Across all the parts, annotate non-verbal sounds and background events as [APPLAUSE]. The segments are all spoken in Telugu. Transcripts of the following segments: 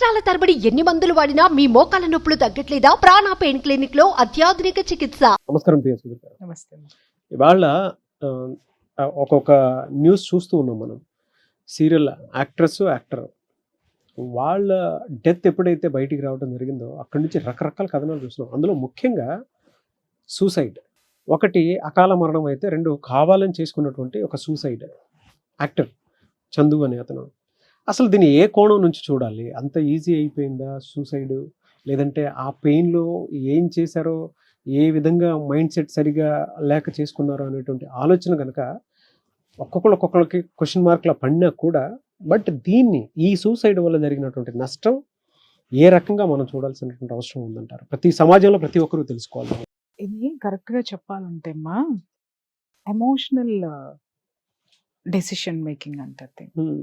సంవత్సరాల తరబడి ఎన్ని మందులు వాడినా మీ మోకాల నొప్పులు తగ్గట్లేదా? ప్రాణ పెయిన్ క్లినిక్లో అత్యాధునిక చికిత్స. నమస్కారం ప్రియ సుధీర్ గారు నమస్తే. అమ్మ. ఇవాళ ఆ, ఒక్కొక్క న్యూస్ చూస్తూ ఉన్నాం మనం. Serial actress actor. వాళ్ళ డెత్ ఎప్పుడైతే బయటికి రావడం జరిగిందో అక్కడి నుంచి రకరకాల కథనాలు చూస్తున్నాం. అందులో ముఖ్యంగా సూసైడ్. ఒకటి అకాల మరణం అయితే రెండు కావాలని చేసుకున్నటువంటి ఒక సూసైడ్ యాక్టర్ చందు అనే అతను. అసలు దీన్ని ఏ కోణం నుంచి చూడాలి? అంత ఈజీ అయిపోయిందా సూసైడ్? లేదంటే ఆ పెయిన్లో ఏం చేశారో ఏ విధంగా మైండ్ సెట్ సరిగా లేక చేసుకున్నారో అనేటువంటి ఆలోచన కనుక ఒక్కొక్కరు ఒక్కొక్కరికి క్వశ్చన్ మార్క్లా పడినా కూడా బట్ దీన్ని ఈ సూసైడ్ వల్ల జరిగినటువంటి నష్టం ఏ రకంగా మనం చూడాల్సినటువంటి అవసరం ఉందంటారు? ప్రతి సమాజంలో ప్రతి ఒక్కరూ తెలుసుకోవాలి. ఇది కరెక్ట్గా చెప్పాలంటే అమ్మా ఎమోషనల్ డెసిషన్ మేకింగ్. ఉమ్,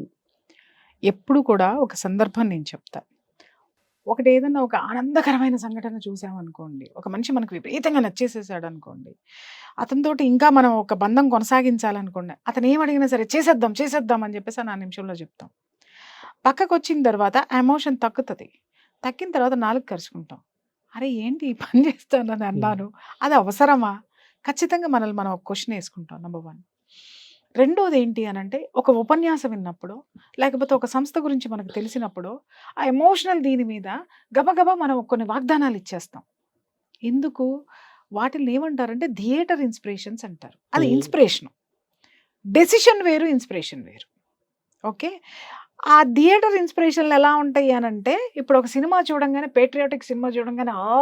ఎప్పుడు కూడా ఒక సందర్భం నేను చెప్తా. ఒకటి ఏదన్నా ఒక ఆనందకరమైన సంఘటన చూసామనుకోండి ఒక మనిషి మనకు విపరీతంగా నచ్చేసేసాడు అనుకోండి అతనితోటి ఇంకా మనం ఒక బంధం కొనసాగించాలనుకోండి అతను ఏం అడిగినా సరే చేసేద్దాం చేసేద్దాం అని చెప్పేసి ఆ నిమిషంలో చెప్తాం. పక్కకు వచ్చిన తర్వాత ఎమోషన్ తగ్గుతుంది. తగ్గిన తర్వాత నాలుగు కరుచుకుంటాం. అరే ఏంటి ఈ పని చేస్తానని అన్నాను? అది అవసరమా? ఖచ్చితంగా మనల్ని మనం ఒక క్వశ్చన్ వేసుకుంటాం నెంబర్ వన్. రెండోది ఏంటి అని అంటే ఒక ఉపన్యాసం విన్నప్పుడు లేకపోతే ఒక సంస్థ గురించి మనకు తెలిసినప్పుడు ఆ ఎమోషనల్ దీని మీద గబగబా మనం కొన్ని వాగ్దానాలు ఇచ్చేస్తాం. ఎందుకు? వాటిని ఏమంటారంటే థియేటర్ ఇన్స్పిరేషన్స్ అంటారు. అది. ఇన్స్పిరేషన్. డెసిషన్ వేరు ఇన్స్పిరేషన్ వేరు. ఓకే? ఆ థియేటర్ ఇన్స్పిరేషన్లు ఎలా ఉంటాయి అని అంటే ఇప్పుడు ఒక సినిమా చూడంగానే పేట్రియాటిక్ సినిమా చూడంగానే ఆ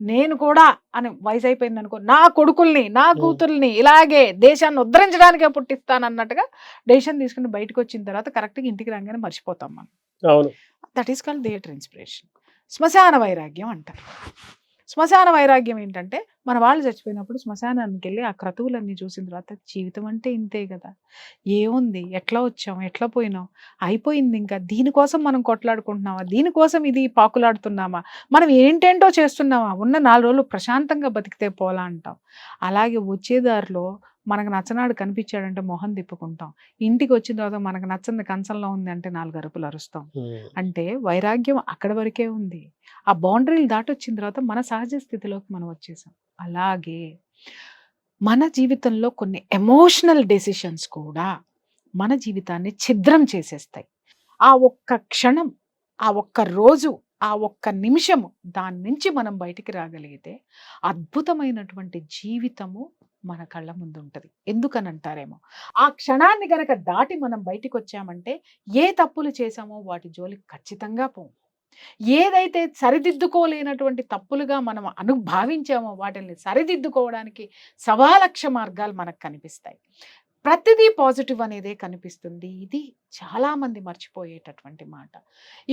నేను కూడా అని వయసు అయిపోయింది అనుకో నా కొడుకుల్ని నా. కూతుర్ని ఇలాగే దేశాన్ని ఉద్ధరించడానికే పుట్టిస్తాను అన్నట్టుగా డెసిషన్ తీసుకుని బయటకు వచ్చిన తర్వాత కరెక్ట్గా ఇంటికి రాగానే మర్చిపోతాం మనం. అవును. That is called theatre inspiration శ్మశాన వైరాగ్యం అంటారు. శ్మశాన వైరాగ్యం ఏంటంటే మన వాళ్ళు చచ్చిపోయినప్పుడు శ్మశానానికి వెళ్ళి ఆ క్రతువులన్నీ చూసిన తర్వాత జీవితం అంటే ఇంతే కదా! ఏముంది? ఎట్లా వచ్చాం? ఎట్లా పోయినాం? అయిపోయింది ఇంకా. దీనికోసం మనం కొట్లాడుకుంటున్నామా? దీనికోసం ఇది పాకులాడుతున్నామా? మనం ఏంటేంటో చేస్తున్నామా? ఉన్న నాలుగు రోజులు ప్రశాంతంగా బతికితే పోలా అంటాం. అలాగే వచ్చే దారిలో మనకు నచ్చనాడు కనిపించాడంటే మొహం తిప్పుకుంటాం. ఇంటికి వచ్చిన తర్వాత మనకు నచ్చంది కంచంలో ఉంది అంటే నాలుగు అరుపులు అరుస్తాం. అంటే వైరాగ్యం అక్కడి వరకే ఉంది. ఆ బౌండరీలు దాటొచ్చిన తర్వాత మన సహజ స్థితిలోకి మనం వచ్చేసాం. అలాగే మన జీవితంలో కొన్ని ఎమోషనల్ డెసిషన్స్ కూడా మన జీవితాన్ని ఛిద్రం చేసేస్తాయి. ఆ ఒక్క క్షణం ఆ ఒక్క రోజు ఆ ఒక్క నిమిషము దాని నుంచి మనం బయటికి రాగలిగితే అద్భుతమైనటువంటి జీవితము మన కళ్ళ ముందు ఉంటుంది ఎందుకనంటారేమో? ఆ క్షణాన్ని గనక దాటి మనం బయటికి వచ్చామంటే ఏ తప్పులు చేశామో వాటి జోలికి ఖచ్చితంగా పోం. ఏదైతే సరిదిద్దుకోలేనటువంటి తప్పులుగా మనం అనుభావించామో వాటిని సరిదిద్దుకోవడానికి సవాలక్ష మార్గాలు మనకు కనిపిస్తాయి. ప్రతిదీ పాజిటివ్ అనేదే కనిపిస్తుంది. ఇది చాలా మంది మర్చిపోయేటటువంటి మాట.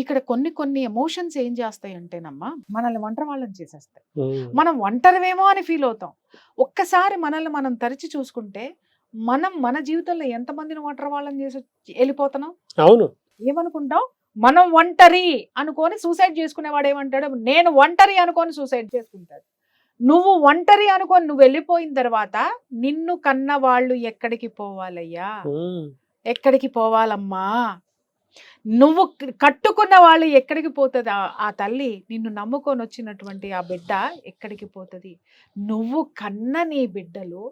ఇక్కడ కొన్ని కొన్ని ఎమోషన్స్ ఏం చేస్తాయి అంటేనమ్మా మనల్ని వంట వాళ్ళని చేసేస్తాయి. మనం ఒంటరివేమో అని ఫీల్ అవుతాం. ఒక్కసారి మనల్ని మనం తరిచి చూసుకుంటే మనం మన జీవితంలో ఎంతమందిని ఒంటరి వాళ్ళని చేసి వెళ్ళిపోతున్నాం? అవును. ఏమనుకుంటాం? మనం ఒంటరి అనుకొని సూసైడ్ చేసుకునేవాడు ఏమంటాడు? నేను ఒంటరి అనుకొని సూసైడ్ చేసుకుంటాడు. నువ్వు ఒంటరి అనుకొని నువ్వు వెళ్ళిపోయిన తర్వాత నిన్ను కన్న వాళ్ళు ఎక్కడికి పోవాలయ్యా? ఎక్కడికి పోవాలమ్మా? నువ్వు కట్టుకున్న వాళ్ళు ఎక్కడికి పోతుంది? ఆ- ఆ తల్లి నిన్ను నమ్ముకొని వచ్చినటువంటి ఆ బిడ్డ ఎక్కడికి పోతుంది? నువ్వు కన్న నీ బిడ్డలు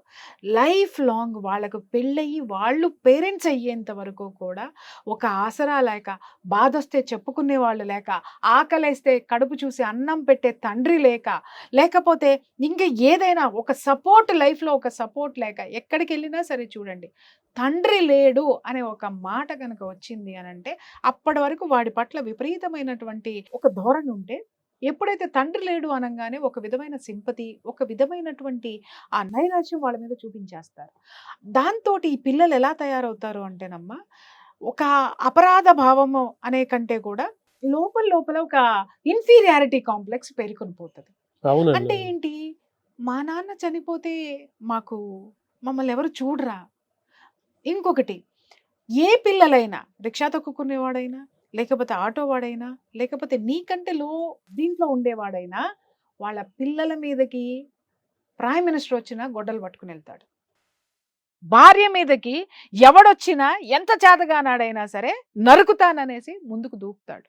లైఫ్ లాంగ్ వాళ్ళకు పెళ్ళయి వాళ్ళు పేరెంట్స్ అయ్యేంత వరకు కూడా ఒక ఆసరా లేక బాధ వస్తే చెప్పుకునే వాళ్ళు లేక ఆకలేస్తే కడుపు చూసి అన్నం పెట్టే తండ్రి లేక లేకపోతే ఇంకా ఏదైనా ఒక సపోర్ట్ లైఫ్లో ఒక సపోర్ట్ లేక ఎక్కడికి వెళ్ళినా సరే చూడండి తండ్రి లేడు అనే ఒక మాట కనుక వచ్చింది అని అంటే అప్పటి వరకు వాడి పట్ల విపరీతమైనటువంటి ఒక ధోరణి ఉంటే ఎప్పుడైతే తండ్రి లేడు అనగానే ఒక విధమైన సింపతి ఒక విధమైనటువంటి ఆ నైరాశ్యం వాళ్ళ మీద చూపించేస్తారు. దాంతో ఈ పిల్లలు ఎలా తయారవుతారు అంటేనమ్మా ఒక అపరాధ భావము అనే కంటే కూడా లోపల లోపల ఒక ఇన్ఫీరియారిటీ కాంప్లెక్స్ పేరుకొని పోతుంది అంటే ఏంటి? మా నాన్న చనిపోతే మాకు మమ్మల్ని ఎవరు చూడరా? ఇంకొకటి ఏ పిల్లలైనా రిక్షా తొక్కుకునేవాడైనా లేకపోతే ఆటో వాడైనా లేకపోతే నీకంటే లో దీంట్లో ఉండేవాడైనా వాళ్ళ పిల్లల మీదకి ప్రైమ్ మినిస్టర్ వచ్చినా గొడ్డలు పట్టుకుని వెళ్తాడు. భార్య మీదకి ఎవడొచ్చినా ఎంత చేతగానాడైనా సరే నరుకుతాననేసి ముందుకు దూకుతాడు.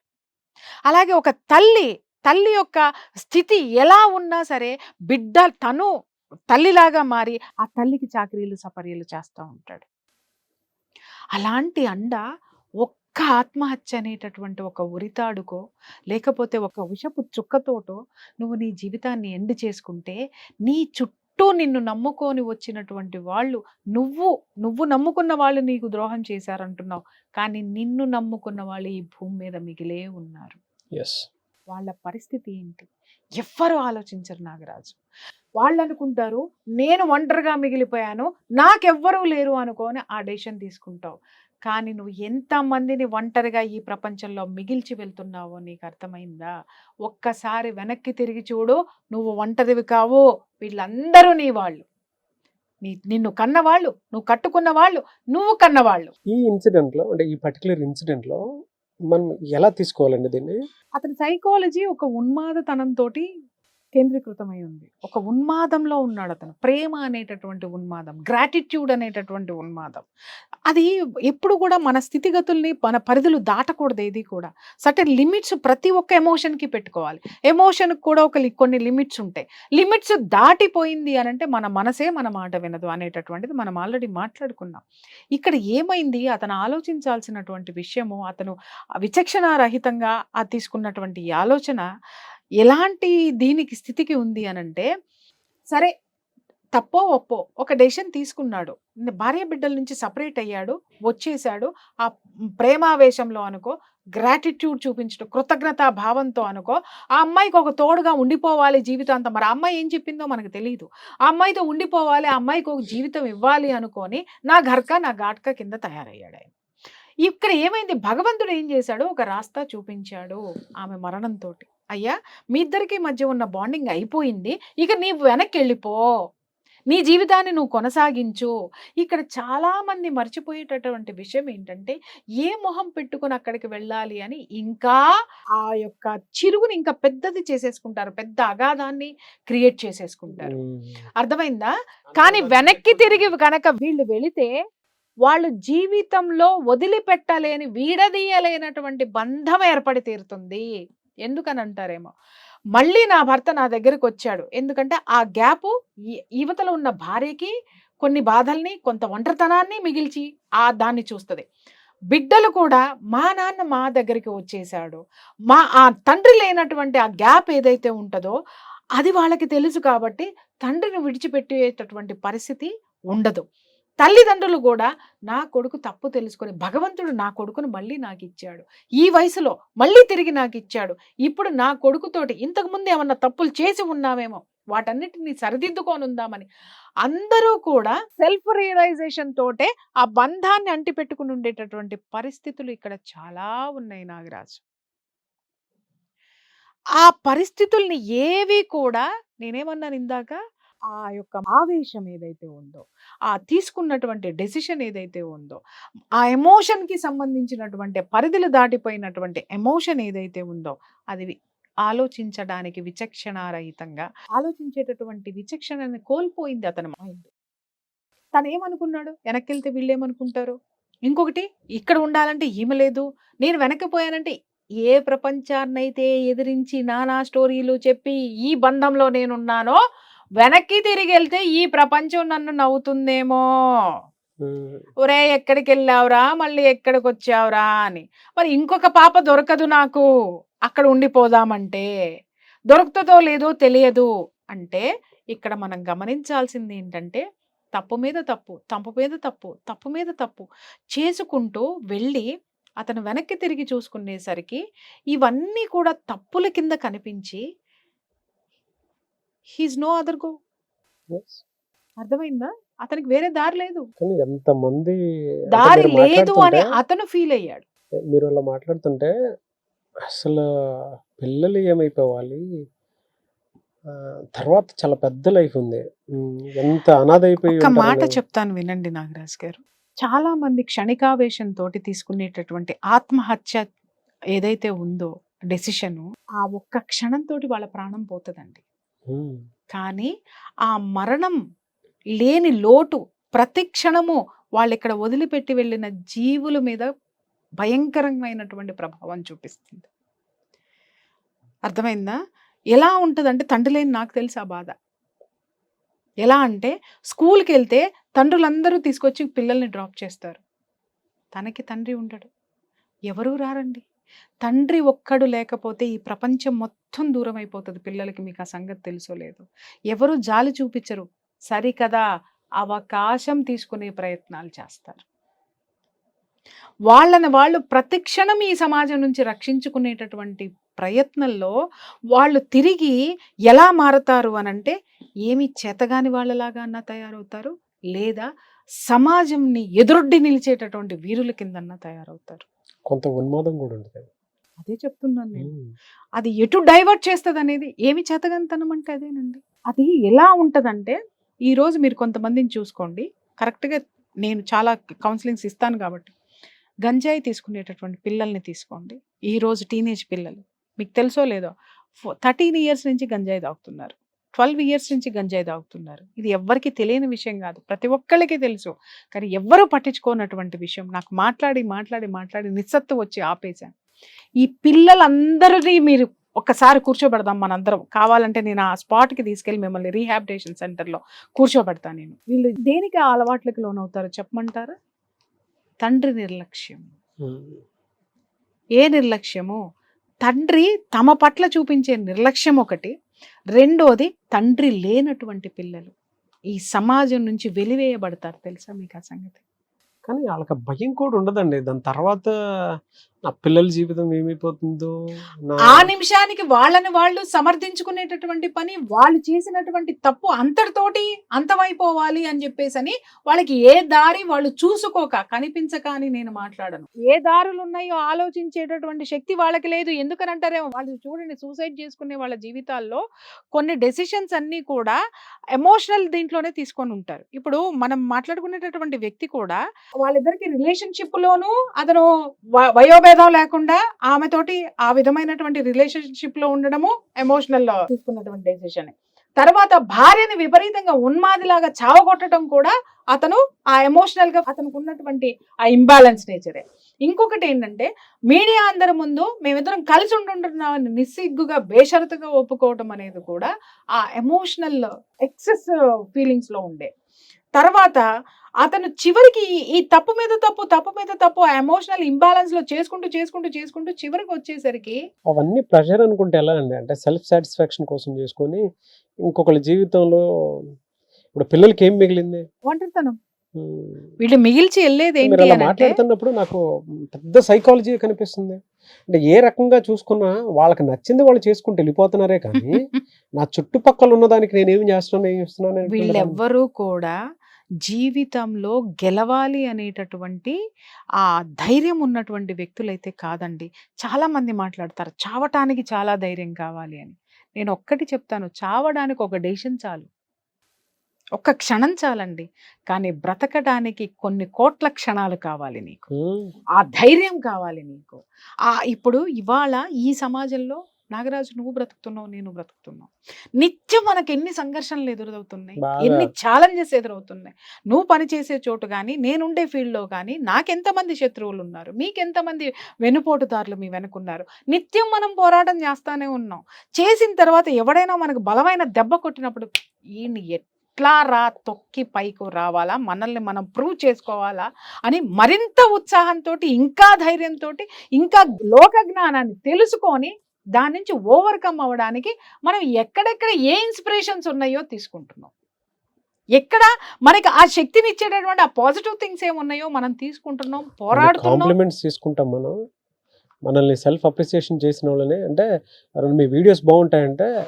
అలాగే ఒక తల్లి తల్లి యొక్క స్థితి ఎలా ఉన్నా సరే బిడ్డ తను తల్లిలాగా మారి ఆ తల్లికి చాకరీలు సపర్యలు చేస్తూ ఉంటాడు. అలాంటి అండ ఒక్క ఆత్మహత్య అనేటటువంటి ఒక ఉరితాడుకో లేకపోతే ఒక విషపు చుక్కతోటో నువ్వు నీ జీవితాన్ని ఎండ్ చేసుకుంటే నీ చుట్టూ నిన్ను నమ్ముకొని వచ్చినటువంటి వాళ్ళు నువ్వు నువ్వు నమ్ముకున్న వాళ్ళు నీకు ద్రోహం చేశారంటున్నావు. కానీ నిన్ను నమ్ముకున్న వాళ్ళు ఈ భూమి మీద మిగిలే ఉన్నారు. ఎస్ వాళ్ళ పరిస్థితి ఏంటి? ఎవ్వరు ఆలోచించరు నాగరాజు. వాళ్ళు అనుకుంటారు నేను ఒంటరిగా మిగిలిపోయాను నాకెవ్వరూ లేరు అనుకోని ఆ డెసిషన్ తీసుకుంటావు. కానీ నువ్వు ఎంతమందిని ఒంటరిగా ఈ ప్రపంచంలో మిగిల్చి వెళ్తున్నావో నీకు అర్థమైందా? ఒక్కసారి వెనక్కి తిరిగి చూడు నువ్వు ఒంటరివి కావు వీళ్ళందరూ నీ వాళ్ళు. నీ నిన్ను కన్నవాళ్ళు నువ్వు కట్టుకున్న వాళ్ళు నువ్వు కన్నవాళ్ళు. ఈ ఇన్సిడెంట్లో అంటే ఈ పర్టికులర్ ఇన్సిడెంట్లో మనం ఎలా తీసుకోవాలండి దీన్ని? అతని సైకాలజీ ఒక ఉన్మాదతనంతో కేంద్రీకృతమై ఉంది ఒక ఉన్మాదంలో ఉన్నాడు అతను ప్రేమ అనేటటువంటి ఉన్మాదం గ్రాటిట్యూడ్ అనేటటువంటి ఉన్మాదం. అది ఎప్పుడు కూడా మన స్థితిగతుల్ని మన పరిధులు దాటకూడదు ఏది కూడా. సర్టెన్ లిమిట్స్ ప్రతి ఒక్క ఎమోషన్కి పెట్టుకోవాలి. ఎమోషన్కి కూడా ఒక కొన్ని లిమిట్స్ ఉంటాయి. లిమిట్స్ దాటిపోయింది అని అంటే మన మనసే మన మాట వినదు అనేటటువంటిది మనం ఆల్రెడీ మాట్లాడుకున్నాం. ఇక్కడ ఏమైంది? అతను ఆలోచించాల్సినటువంటి విషయము అతను విచక్షణారహితంగా ఆ తీసుకున్నటువంటి ఆలోచన ఎలాంటి దీనికి స్థితికి ఉంది అనంటే సరే తప్పో ఒప్పో ఒక డెసిషన్ తీసుకున్నాడు. భార్య బిడ్డల నుంచి సపరేట్ అయ్యాడు వచ్చేసాడు ఆ ప్రేమావేశంలో అనుకో గ్రాటిట్యూడ్ చూపించడం కృతజ్ఞతా భావంతో అనుకో ఆ అమ్మాయికి ఒక తోడుగా ఉండిపోవాలి జీవితాంతం. మరి అమ్మాయి ఏం చెప్పిందో మనకు తెలియదు ఆ అమ్మాయితో ఉండిపోవాలి ఆ అమ్మాయికి ఒక జీవితం ఇవ్వాలి అనుకొని నా ఘర్క నా ఘాట్క కింద తయారయ్యాడు ఆయన. ఇక్కడ ఏమైంది? భగవంతుడు ఏం చేశాడు? ఒక రాస్తా చూపించాడు ఆమె మరణంతో అయ్యా మీ ఇద్దరికి మధ్య ఉన్న బాండింగ్ అయిపోయింది. ఇక నీవు వెనక్కి వెళ్ళిపో నీ జీవితాన్ని నువ్వు కొనసాగించు. ఇక్కడ చాలా మంది మర్చిపోయేటటువంటి విషయం ఏంటంటే ఏ మొహం పెట్టుకొని అక్కడికి వెళ్ళాలి అని ఇంకా ఆ యొక్క చిరుగుని ఇంకా పెద్దది చేసేసుకుంటారు. పెద్ద అగాధాన్ని క్రియేట్ చేసేసుకుంటారు. అర్థమైందా? కానీ వెనక్కి తిరిగి కనుక వీళ్ళు వెళితే వాళ్ళు జీవితంలో వదిలిపెట్టలేని వీడదీయలేనటువంటి బంధం ఏర్పడి తీరుతుంది. ఎందుకని అంటారేమో మళ్ళీ నా భర్త నా దగ్గరికి వచ్చాడు ఎందుకంటే ఆ గ్యాప్ యువతలో ఉన్న భార్యకి కొన్ని బాధల్ని కొంత ఒంటరితనాన్ని మిగిల్చి ఆ దాన్ని చూస్తుంది. బిడ్డలు కూడా మా నాన్న మా దగ్గరికి వచ్చేసాడు మా ఆ తండ్రి లేనటువంటి ఆ గ్యాప్ ఏదైతే ఉంటుందో అది వాళ్ళకి తెలుసు కాబట్టి తండ్రిని విడిచిపెట్టేటటువంటి పరిస్థితి ఉండదు. తల్లిదండ్రులు కూడా నా కొడుకు తప్పు తెలుసుకొని భగవంతుడు నా కొడుకును మళ్ళీ నాకు ఇచ్చాడు. ఈ వయసులో మళ్ళీ తిరిగి నాకు ఇచ్చాడు. ఇప్పుడు నా కొడుకుతోటి ఇంతకు ముందు ఏమన్నా తప్పులు చేసి ఉన్నామేమో వాటన్నిటిని సరిదిద్దుకొని ఉందామని అందరూ కూడా సెల్ఫ్ రియలైజేషన్ తోటే ఆ బంధాన్ని అంటిపెట్టుకుని ఉండేటటువంటి పరిస్థితులు ఇక్కడ చాలా ఉన్నాయి నాగరాజు. ఆ పరిస్థితుల్ని ఏవి కూడా నేనేమన్నాను ఇందాక? ఆ యొక్క ఆవేశం ఏదైతే ఉందో ఆ తీసుకున్నటువంటి డెసిషన్ ఏదైతే ఉందో ఆ ఎమోషన్కి సంబంధించినటువంటి పరిధులు దాటిపోయినటువంటి ఎమోషన్ ఏదైతే ఉందో అది ఆలోచించడానికి విచక్షణారహితంగా ఆలోచించేటటువంటి విచక్షణని కోల్పోయింది అతని మైండ్. తను ఏమనుకున్నాడు వెనక్కి వెళ్తే వీళ్ళు ఏమనుకుంటారు ఇంకొకటి ఇక్కడ ఉండాలంటే ఈమె లేదు నేను వెనక్కిపోయానంటే ఏ ప్రపంచాన్నైతే ఎదిరించి నానా స్టోరీలు చెప్పి ఈ బంధంలో నేనున్నానో వెనక్కి తిరిగి వెళ్తే ఈ ప్రపంచం నన్ను నవ్వుతుందేమో. ఒరే ఎక్కడికి వెళ్ళావురా మళ్ళీ ఎక్కడికి వచ్చావురా అని. మరి ఇంకొక పాప దొరకదు నాకు. అక్కడ ఉండిపోదామంటే. దొరుకుతుందో లేదో తెలియదు. అంటే ఇక్కడ మనం గమనించాల్సింది ఏంటంటే తప్పు మీద తప్పు తప్పు మీద తప్పు తప్పు మీద తప్పు చేసుకుంటూ వెళ్ళి అతను వెనక్కి తిరిగి చూసుకునేసరికి ఇవన్నీ కూడా తప్పుల కింద కనిపించి హీజ్ నో అదర్ గో. అర్థమైందా? అతనికి వేరే దారి లేదు. కానీ ఎంతమంది దారి లేదు అని అతను ఫీల్ అయ్యాడు. మీరు అలా మాట్లాడుతుంటే అసలు పిల్లలు ఏమైపోవాలి? తర్వాత చాలా పెద్ద లైఫ్ ఉంది. ఎంత అనాథ అయిపోయి ఒక మాట. చెప్తాను వినండి నాగరాజ్ గారు. చాలా మంది క్షణికావేశం తోటి తీసుకునేటటువంటి ఆత్మహత్య ఏదైతే ఉందో డెసిషన్ ఆ ఒక్క క్షణంతో వాళ్ళ ప్రాణం పోతుందండి. కానీ ఆ మరణం లేని లోటు ప్రతి క్షణము వాళ్ళు ఇక్కడ వదిలిపెట్టి వెళ్ళిన జీవుల మీద భయంకరమైనటువంటి ప్రభావం చూపిస్తుంది. అర్థమైందా? ఎలా ఉంటుందంటే తండ్రి లేని నాకు తెలుసు ఆ బాధ. ఎలా అంటే స్కూల్కి వెళ్తే తండ్రులందరూ తీసుకొచ్చి పిల్లల్ని డ్రాప్ చేస్తారు. తనకి తండ్రి ఉండడు. ఎవరూ రారండి. తండ్రి ఒక్కడు లేకపోతే ఈ ప్రపంచం మొత్తం దూరం అయిపోతుంది పిల్లలకి మీకు ఆ సంగతి తెలుసో లేదు. ఎవరు జాలి చూపించరు. సరికదా అవకాశం తీసుకునే ప్రయత్నాలు చేస్తారు. వాళ్ళని వాళ్ళు ప్రతిక్షణం ఈ సమాజం నుంచి రక్షించుకునేటటువంటి ప్రయత్నంలో వాళ్ళు తిరిగి ఎలా మారతారు అనంటే ఏమి చేతగాని వాళ్ళలాగా అన్న తయారవుతారు? లేదా సమాజంని ఎదురొడ్డి నిలిచేటటువంటి వీరుల కిందన్నా తయారవుతారు. కొంత ఉన్మాదం కూడా ఉంటుంది అదే చెప్తున్నాను నేను. అది ఎటు డైవర్ట్ చేస్తుంది అనేది ఏమి చేతగంతనం అంటే అదేనండి. అది ఎలా ఉంటుందంటే ఈ రోజు మీరు కొంతమందిని చూసుకోండి. కరెక్ట్గా నేను చాలా కౌన్సిలింగ్స్ ఇస్తాను కాబట్టి. గంజాయి తీసుకునేటటువంటి పిల్లల్ని తీసుకోండి. ఈ రోజు టీనేజ్ పిల్లలు. మీకు తెలుసో లేదో థర్టీన్ ఇయర్స్ నుంచి గంజాయి తాగుతున్నారు. ట్వెల్వ్ ఇయర్స్ నుంచి గంజాయి తాగుతున్నారు. ఇది ఎవ్వరికి తెలియని విషయం కాదు. ప్రతి ఒక్కళ్ళకి తెలుసు. కానీ ఎవ్వరూ పట్టించుకోనటువంటి విషయం. నాకు మాట్లాడి మాట్లాడి మాట్లాడి నిస్సత్తు వచ్చి ఆపేశాను. ఈ పిల్లలందరినీ మీరు ఒక్కసారి కూర్చోబెడదాం మనందరం. కావాలంటే నేను ఆ స్పాట్కి తీసుకెళ్ళి మిమ్మల్ని రీహాబిటేషన్ సెంటర్లో కూర్చోబెడతాను నేను. వీళ్ళు దేనికి ఆ అలవాట్లకు లోనవుతారో చెప్పమంటారా? తండ్రి నిర్లక్ష్యం. ఏ నిర్లక్ష్యము? తండ్రి తమ పట్ల చూపించే నిర్లక్ష్యం ఒకటి. రెండోది తండ్రి లేనటువంటి పిల్లలు. ఈ సమాజం నుంచి వెలివేయబడతారు తెలుసా మీకు ఆ సంగతి? కానీ వాళ్ళకి భయం కూడా ఉండదండి. దాని తర్వాత నా పిల్లల జీవితం ఏమైపోతుందో ఆ నిమిషానికి వాళ్ళని వాళ్ళు సమర్థించుకునేటటువంటి పని వాళ్ళు చేసినటువంటి తప్పు అంతటితోటి అంతమైపోవాలి అని చెప్పేసి అని వాళ్ళకి ఏ దారి వాళ్ళు చూసుకోక కనిపించక అని నేను మాట్లాడను. ఏ దారులు ఉన్నాయో ఆలోచించేటటువంటి శక్తి వాళ్ళకి లేదు. ఎందుకనంటారేమో వాళ్ళు చూడండి సూసైడ్ చేసుకునే వాళ్ళ జీవితాల్లో కొన్ని డెసిషన్స్ అన్నీ కూడా ఎమోషనల్ దీంట్లోనే తీసుకొని ఉంటారు. ఇప్పుడు మనం మాట్లాడుకునేటటువంటి వ్యక్తి కూడా వాళ్ళిద్దరికి రిలేషన్షిప్ లోను అతను వయోభేదం లేకుండా ఆమెతోటి ఆ విధమైనటువంటి రిలేషన్షిప్లో ఉండడము ఎమోషనల్లో తీసుకున్నటువంటి డెసిషన్. తర్వాత భార్యని విపరీతంగా ఉన్మాదిలాగా చావగొట్టడం కూడా అతను ఆ ఎమోషనల్గా అతనికి ఉన్నటువంటి ఆ ఇంబ్యాలెన్స్ నేచరే. ఇంకొకటి ఏంటంటే మీడియా అందరి ముందు మేమిద్దరం కలిసి ఉంటుంటున్నామని నిస్సిగ్గుగా బేషరతుగా ఒప్పుకోవటం అనేది కూడా ఆ ఎమోషనల్ ఎక్సెస్ ఫీలింగ్స్లో ఉండే. తర్వాత అతను చివరికి ఈ- తప్పు మీద తప్పు తప్పు మీద తప్పు ఎమోషనల్ ఇంబ్యాలెన్స్లో చేసుకుంటూ చేసుకుంటూ చేసుకుంటూ చివరికి వచ్చేసరికి అవన్నీ ప్రెషర్ అనుకుంటే ఎలా అండి అంటే సెల్ఫ్ సాటిస్ఫాక్షన్ కోసం చేసుకొని ఇంకొకరి జీవితంలో ఇప్పుడు పిల్లలకి ఏం మిగిలింది? ఒంటరితనం. వీళ్ళు మిగిల్చి వెళ్ళేది ఏంటి మాట్లాడుతున్నప్పుడు నాకు పెద్ద సైకాలజీ కనిపిస్తుంది. అంటే ఏ రకంగా చూసుకున్నా వాళ్ళకి నచ్చింది వాళ్ళు చేసుకుంటూ వెళ్ళిపోతున్నారే కానీ [LAUGHS] నా చుట్టుపక్కల ఉన్నదానికి నేను ఏం చేస్తున్నాను ఏం చేస్తున్నాను వీళ్ళెవ్వరూ కూడా జీవితంలో గెలవాలి అనేటటువంటి ఆ ధైర్యం ఉన్నటువంటి వ్యక్తులైతే కాదండి. చాలా మంది మాట్లాడతారు చావటానికి చాలా ధైర్యం కావాలి అని. నేను ఒక్కటి చెప్తాను చావడానికి ఒక డెసిషన్ చాలు. ఒక్క క్షణం చాలండి. కానీ బ్రతకడానికి కొన్ని కోట్ల క్షణాలు కావాలి నీకు. ఆ ధైర్యం కావాలి నీకు. ఆ ఇప్పుడు ఇవాళ ఈ సమాజంలో నాగరాజు నువ్వు బ్రతుకుతున్నావు నేను బ్రతుకుతున్నావు నిత్యం మనకి ఎన్ని సంఘర్షణలు ఎదురవుతున్నాయి. ఎన్ని ఛాలెంజెస్ ఎదురవుతున్నాయి. నువ్వు పనిచేసే చోటు కానీ నేనుండే ఫీల్డ్లో కానీ నాకెంతమంది శత్రువులు ఉన్నారు మీకెంతమంది వెనుపోటుదారులు మీ వెనుకున్నారు నిత్యం మనం పోరాటం చేస్తానే ఉన్నాం. చేసిన తర్వాత ఎవడైనా మనకు బలమైన దెబ్బ కొట్టినప్పుడు ఈయన్ని ఎట్లా రా తొక్కి పైకి రావాలా మనల్ని మనం ప్రూవ్ చేసుకోవాలా అని మరింత ఉత్సాహంతో ఇంకా ధైర్యంతో ఇంకా లోక జ్ఞానాన్ని తెలుసుకొని దాని నుంచి ఓవర్కమ్ అవ్వడానికి మనం ఎక్కడెక్కడ ఏ ఇన్స్పిరేషన్స్ ఉన్నాయో తీసుకుంటున్నాం. ఎక్కడ మనకి ఆ శక్తిని ఇచ్చేటటువంటి ఆ పాజిటివ్ థింగ్స్ ఏమున్నాయో మనం తీసుకుంటున్నాం పోరాడుతున్నాం. కాంప్లిమెంట్స్ తీసుకుంటాం మనం. మనల్ని సెల్ఫ్ అప్రిసియేషన్ చేసిన వాళ్ళని అంటే "అరే, మీ వీడియోస్ బాగుంటాయంటే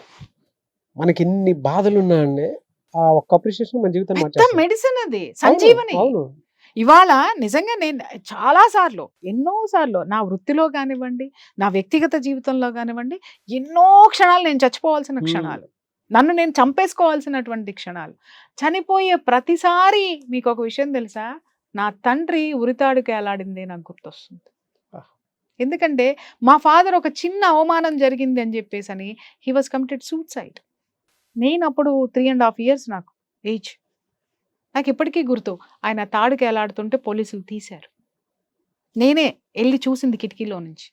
మనకి ఇన్ని బాధలు ఉన్నాయండి ఆ ఒక్క అప్రిసియేషన్ మన జీవితం. మెడిసిన్ అది. సంజీవని. అవును. ఇవాళ నిజంగా నేను చాలా సార్లు ఎన్నో సార్లు నా వృత్తిలో కానివ్వండి నా వ్యక్తిగత జీవితంలో కానివ్వండి ఎన్నో క్షణాలు నేను చచ్చిపోవాల్సిన. క్షణాలు. నన్ను నేను చంపేసుకోవాల్సినటువంటి క్షణాలు. చనిపోయే ప్రతిసారి మీకు ఒక విషయం తెలుసా? నా తండ్రి ఉరితాడుకి ఎలాడింది నాకు గుర్తొస్తుంది. ఎందుకంటే మా ఫాదర్ ఒక చిన్న అవమానం జరిగింది అని చెప్పేసి అని హీ వాజ్ కమిటెడ్ సూసైడ్ నేను అప్పుడు త్రీ అండ్ హాఫ్ ఇయర్స్ నాకు ఏజ్ నాకు ఇప్పటికీ గుర్తు. ఆయన తాడుకి ఎలాడుతుంటే పోలీసులు తీశారు. నేనే వెళ్ళి చూసింది కిటికీలో నుంచి.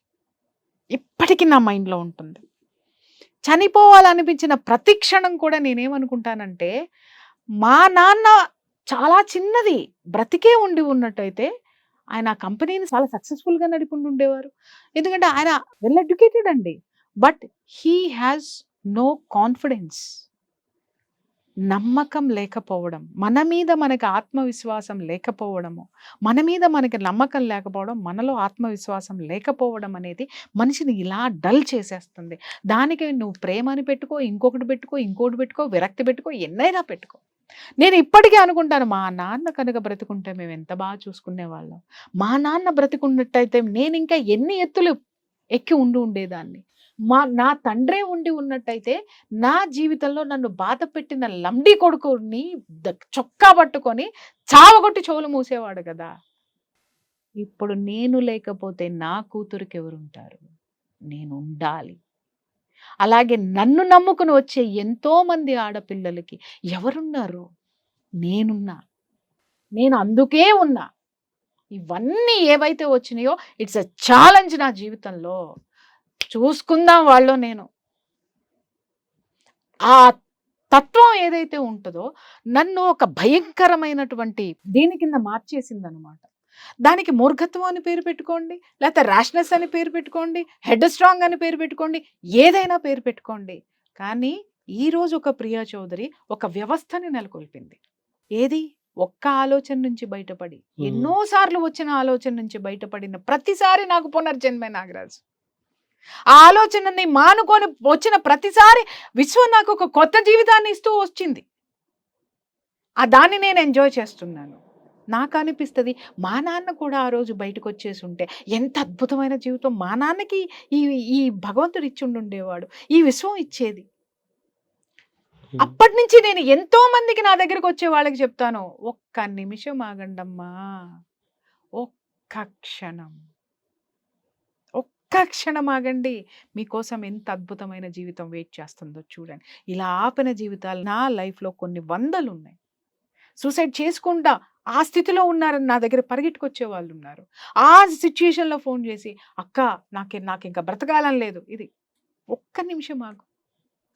ఇప్పటికీ నా మైండ్లో ఉంటుంది. చనిపోవాలనిపించిన ప్రతి క్షణం కూడా నేనేమనుకుంటానంటే మా నాన్న చాలా చిన్నది బ్రతికే ఉండి ఉన్నట్టయితే ఆయన ఆ కంపెనీని చాలా సక్సెస్ఫుల్గా నడిపిండి ఉండేవారు. ఎందుకంటే ఆయన వెల్ ఎడ్యుకేటెడ్ అండి. But he has no confidence. నమ్మకం లేకపోవడం మన మీద మనకి ఆత్మవిశ్వాసం లేకపోవడము మన మీద మనకి నమ్మకం లేకపోవడం మనలో ఆత్మవిశ్వాసం లేకపోవడం అనేది మనిషిని ఇలా డల్ చేసేస్తుంది. దానికి నువ్వు ప్రేమని పెట్టుకో ఇంకొకటి పెట్టుకో ఇంకోటి పెట్టుకో విరక్తి పెట్టుకో ఎన్నైనా పెట్టుకో. నేను ఇప్పటికీ అనుకుంటాను మా నాన్న కనుక బ్రతుకుంటే మేము ఎంత బాగా చూసుకునేవాళ్ళం మా నాన్న బ్రతికున్నట్టయితే నేను ఇంకా ఎన్ని ఎత్తులు ఎక్కి ఉండి ఉండేదాన్ని. మా నా తండ్రే ఉండి ఉన్నట్టయితే నా జీవితంలో నన్ను బాధ పెట్టిన లంబడి కొడుకుని ద- చొక్కా పట్టుకొని చావగొట్టి చెవులు మూసేవాడు కదా. ఇప్పుడు నేను లేకపోతే నా కూతురికి ఎవరుంటారు? నేను ఉండాలి. అలాగే నన్ను నమ్ముకుని వచ్చే ఎంతో మంది ఆడపిల్లలకి ఎవరున్నారు? నేనున్నా. నేను అందుకే ఉన్నా. ఇవన్నీ ఏవైతే వచ్చినాయో ఇట్స్ అ ఛాలెంజ్ నా జీవితంలో. చూసుకుందాం వాళ్ళు నేను. ఆ తత్వం ఏదైతే ఉంటుందో నన్ను ఒక భయంకరమైనటువంటి దీని కింద మార్చేసింది అనమాట దానికి మూర్ఘత్వం అని పేరు పెట్టుకోండి లేకపోతే ర్యాష్నెస్ అని పేరు పెట్టుకోండి హెడ్ స్ట్రాంగ్ అని పేరు పెట్టుకోండి ఏదైనా పేరు పెట్టుకోండి. కానీ ఈ రోజు ఒక ప్రియా చౌదరి ఒక వ్యవస్థని నెలకొల్పింది. ఏది? ఒక్క ఆలోచన నుంచి బయటపడి. ఎన్నోసార్లు వచ్చిన ఆలోచన నుంచి బయటపడిన ప్రతిసారి నాకు పునర్జన్మే నాగరాజు. ఆ ఆలోచనని మానుకొని వచ్చిన ప్రతిసారి విశ్వం నాకు ఒక కొత్త జీవితాన్ని ఇస్తూ వచ్చింది. ఆ దాన్ని నేను ఎంజాయ్ చేస్తున్నాను. నాకు అనిపిస్తుంది మా నాన్న కూడా ఆ రోజు బయటకు వచ్చేసి ఉంటే ఎంత అద్భుతమైన జీవితం. మా నాన్నకి ఈ ఈ భగవంతుడు ఇచ్చి ఉండేవాడు ఈ విశ్వం ఇచ్చేది. అప్పటి నుంచి నేను ఎంతో మందికి నా దగ్గరకు వచ్చే వాళ్ళకి చెప్తాను ఒక్క నిమిషం ఆగండమ్మా ఒక్క క్షణం. ఒక్క క్షణం ఆగండి. మీకోసం ఎంత అద్భుతమైన జీవితం వెయిట్ చేస్తుందో చూడండి. ఇలా ఆపిన జీవితాలు నా లైఫ్లో కొన్ని వందలు ఉన్నాయి సూసైడ్ చేసుకుంటా ఆ స్థితిలో ఉన్నారని నా దగ్గర పరిగెట్టుకొచ్చే వాళ్ళు ఉన్నారు ఆ సిచ్యుయేషన్లో ఫోన్ చేసి అక్క నాకే నాకు ఇంకా బ్రతకాలని లేదు. ఇది ఒక్క నిమిషం ఆగు.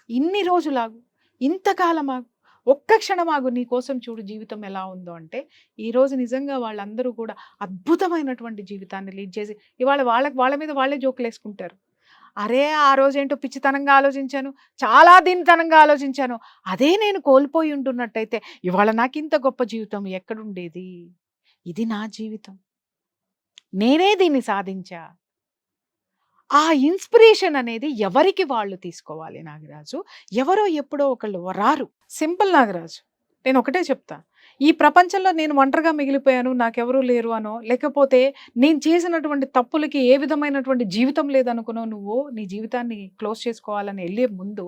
ఇన్ని రోజులు ఆగు. ఇంతకాలం ఆగు. ఒక్క క్షణం ఆగు నీ కోసం చూడు జీవితం ఎలా ఉందో అంటే ఈరోజు నిజంగా వాళ్ళందరూ కూడా అద్భుతమైనటువంటి జీవితాన్ని లీడ్ చేసి ఇవాళ వాళ్ళకి వాళ్ళ మీద వాళ్ళే జోకులు వేసుకుంటారు. అరే ఆ రోజు ఏంటో పిచ్చితనంగా ఆలోచించాను చాలా దీనితనంగా ఆలోచించాను అదే నేను కోల్పోయి ఉంటున్నట్టయితే ఇవాళ నాకు ఇంత గొప్ప జీవితం ఎక్కడుండేది ఇది నా జీవితం. నేనే దీన్ని సాధించా? ఆ ఇన్స్పిరేషన్ అనేది ఎవరికి వాళ్ళు తీసుకోవాలి నాగరాజు? ఎవరో ఎప్పుడో ఒకళ్ళు రారు. సింపుల్ నాగరాజు. నేను ఒకటే చెప్తా. ఈ ప్రపంచంలో నేను ఒంటరిగా మిగిలిపోయాను నాకెవరూ లేరు అనో లేకపోతే నేను చేసినటువంటి తప్పులకి ఏ విధమైనటువంటి జీవితం లేదనుకునో నువ్వు నీ జీవితాన్ని క్లోజ్ చేసుకోవాలని వెళ్ళే ముందు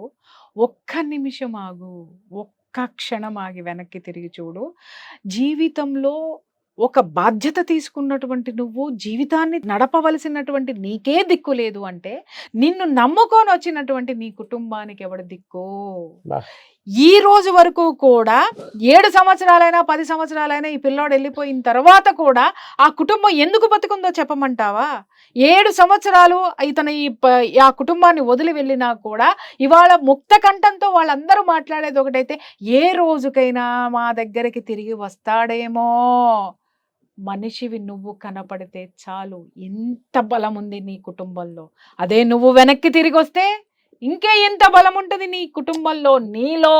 ఒక్క నిమిషం ఆగు. ఒక్క క్షణం ఆగి వెనక్కి తిరిగి చూడు. జీవితంలో ఒక బాధ్యత తీసుకున్నటువంటి నువ్వు జీవితాన్ని నడపవలసినటువంటి నీకే దిక్కు లేదు అంటే నిన్ను నమ్ముకొని వచ్చినటువంటి నీ కుటుంబానికి ఎవడు దిక్కు. ఈ రోజు వరకు కూడా ఏడు సంవత్సరాలైనా పది సంవత్సరాలైనా ఈ పిల్లోడు వెళ్ళిపోయిన తర్వాత కూడా ఆ కుటుంబం ఎందుకు బతుకుందో చెప్పమంటావా? ఏడు సంవత్సరాలు ఇతను ఈ ఆ కుటుంబాన్ని వదిలి వెళ్ళినా కూడా ఇవాళ ముక్త కంఠంతో వాళ్ళందరూ మాట్లాడేది ఒకటైతే ఏ రోజుకైనా మా దగ్గరికి తిరిగి వస్తాడేమో. మనిషివి నువ్వు కనపడితే చాలు. ఎంత బలం ఉంది నీ కుటుంబంలో. అదే నువ్వు వెనక్కి తిరిగి వస్తే ఇంకే ఎంత బలం ఉంటుంది నీ కుటుంబంలో నీలో.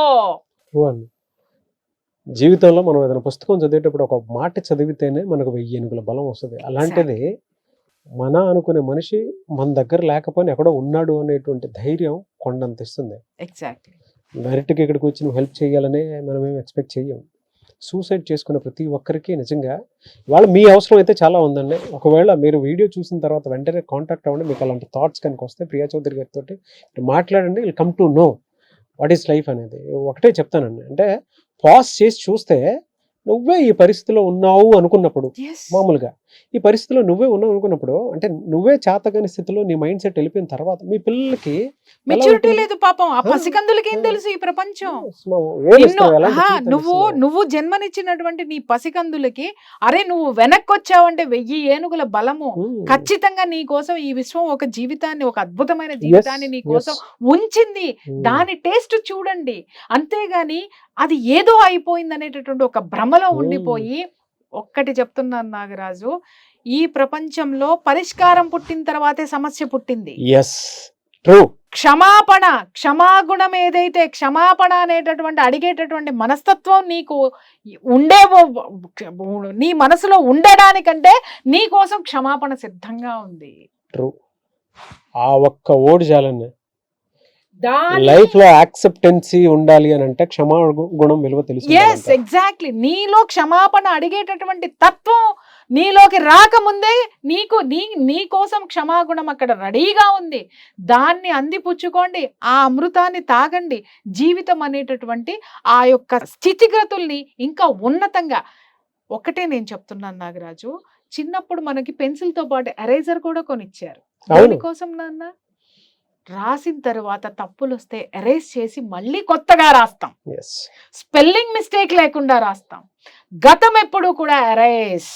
జీవితంలో మనం ఏదైనా పుస్తకం చదివేటప్పుడు ఒక మాట చదివితేనే మనకు వెయ్యి ఏనుగుల బలం వస్తుంది. అలాంటిది మన అనుకునే మనిషి మన దగ్గర లేకపోయినా ఎక్కడో ఉన్నాడు అనేటువంటి ధైర్యం కొండంత ఇస్తుంది. ఎగ్జాక్ట్లీ డైరెక్ట్గా ఇక్కడికి వచ్చి నువ్వు హెల్ప్ చేయాలనే మనం ఏం ఎక్స్పెక్ట్ చెయ్యం. సూసైడ్ చేసుకున్న ప్రతి ఒక్కరికి నిజంగా వాళ్ళ మీ అవసరం అయితే చాలా ఉందండి. ఒకవేళ మీరు వీడియో చూసిన తర్వాత వెంటనే కాంటాక్ట్ అవ్వండి. మీకు అలాంటి థాట్స్ కనుక వస్తే ప్రియా చౌదరి గారితో మాట్లాడండి. Will come to know what is life అనేది. ఒకటే చెప్తానండి. అంటే పాజ్ చేసి చూస్తే నువ్వే ఈ పరిస్థితిలో ఉన్నావు అనుకున్నప్పుడు. మామూలుగా ఈ పరిస్థితిలో నువ్వే ఉన్నావు అనుకున్నప్పుడు అంటే నువ్వే చేతగాని స్థితిలో నీ మైండ్ సెట్ వెళ్ళిపోయిన తర్వాత మీ పిల్లలకి మెచ్యూరిటీ? లేదు పాపం ఆ పసికందులకి ఏం. తెలుసు ఈ ప్రపంచం నువ్వు నువ్వు జన్మనిచ్చినటువంటి నీ పసికందులకి అరే నువ్వు వెనక్కి వచ్చావంటే వెయ్యి ఏనుగుల బలము ఉమ్. ఖచ్చితంగా నీ కోసం ఈ విశ్వం ఒక జీవితాన్ని ఒక అద్భుతమైన జీవితాన్ని నీ కోసం. ఉంచింది ఉమ్. దాని టేస్ట్ చూడండి అంతేగాని అది ఏదో అయిపోయింది అనేటటువంటి ఒక భ్రమలో. ఉండిపోయి ఒక్కటి చెప్తున్నాను నాగరాజు ఈ ప్రపంచంలో పరిష్కారం పుట్టిన తర్వాతే సమస్య పుట్టింది. ఎస్ ట్రూ క్షమాపణ క్షమాగుణం ఏదైతే క్షమాపణ అనేటటువంటి అడిగేటటువంటి మనస్తత్వం నీకు ఉండే నీ మనసులో ఉండడానికంటే నీ కోసం క్షమాపణ సిద్ధంగా ఉంది. ట్రూ ఆ ఒక్క ఓడి చాలండి. దాని లైఫ్లో యాక్సెప్టెన్సీ ఉండాలి అని అంటే క్షమా గుణం విలువ తెలిసి ఎస్. ఎగ్జాక్ట్లీ నీలో క్షమాపణ అడిగేటటువంటి తత్వం నీలోకి రాకముందే నీకు నీ నీ కోసం క్షమాగుణం అక్కడ రెడీగా ఉంది. దాన్ని అందిపుచ్చుకోండి ఆ అమృతాన్ని తాగండి. జీవితం అనేటటువంటి ఆ యొక్క స్థితిగతుల్ని ఇంకా ఉన్నతంగా. ఒకటే నేను చెప్తున్నాను నాగరాజు చిన్నప్పుడు మనకి పెన్సిల్తో పాటు ఎరేజర్ కూడా కొనిచ్చారు. దేనికోసం నాన్న? రాసిన తర్వాత తప్పులు వస్తే ఎరేజ్ చేసి మళ్ళీ కొత్తగా రాస్తాం. స్పెల్లింగ్ మిస్టేక్ లేకుండా రాస్తాం. గతం ఎప్పుడు కూడా ఎరేస్.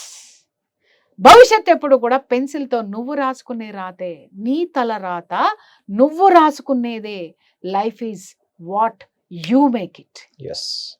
భవిష్యత్ ఎప్పుడు కూడా పెన్సిల్తో నువ్వు రాసుకునే రాతే నీ తల రాత నువ్వు రాసుకునేదే. Life is what you make it. Yes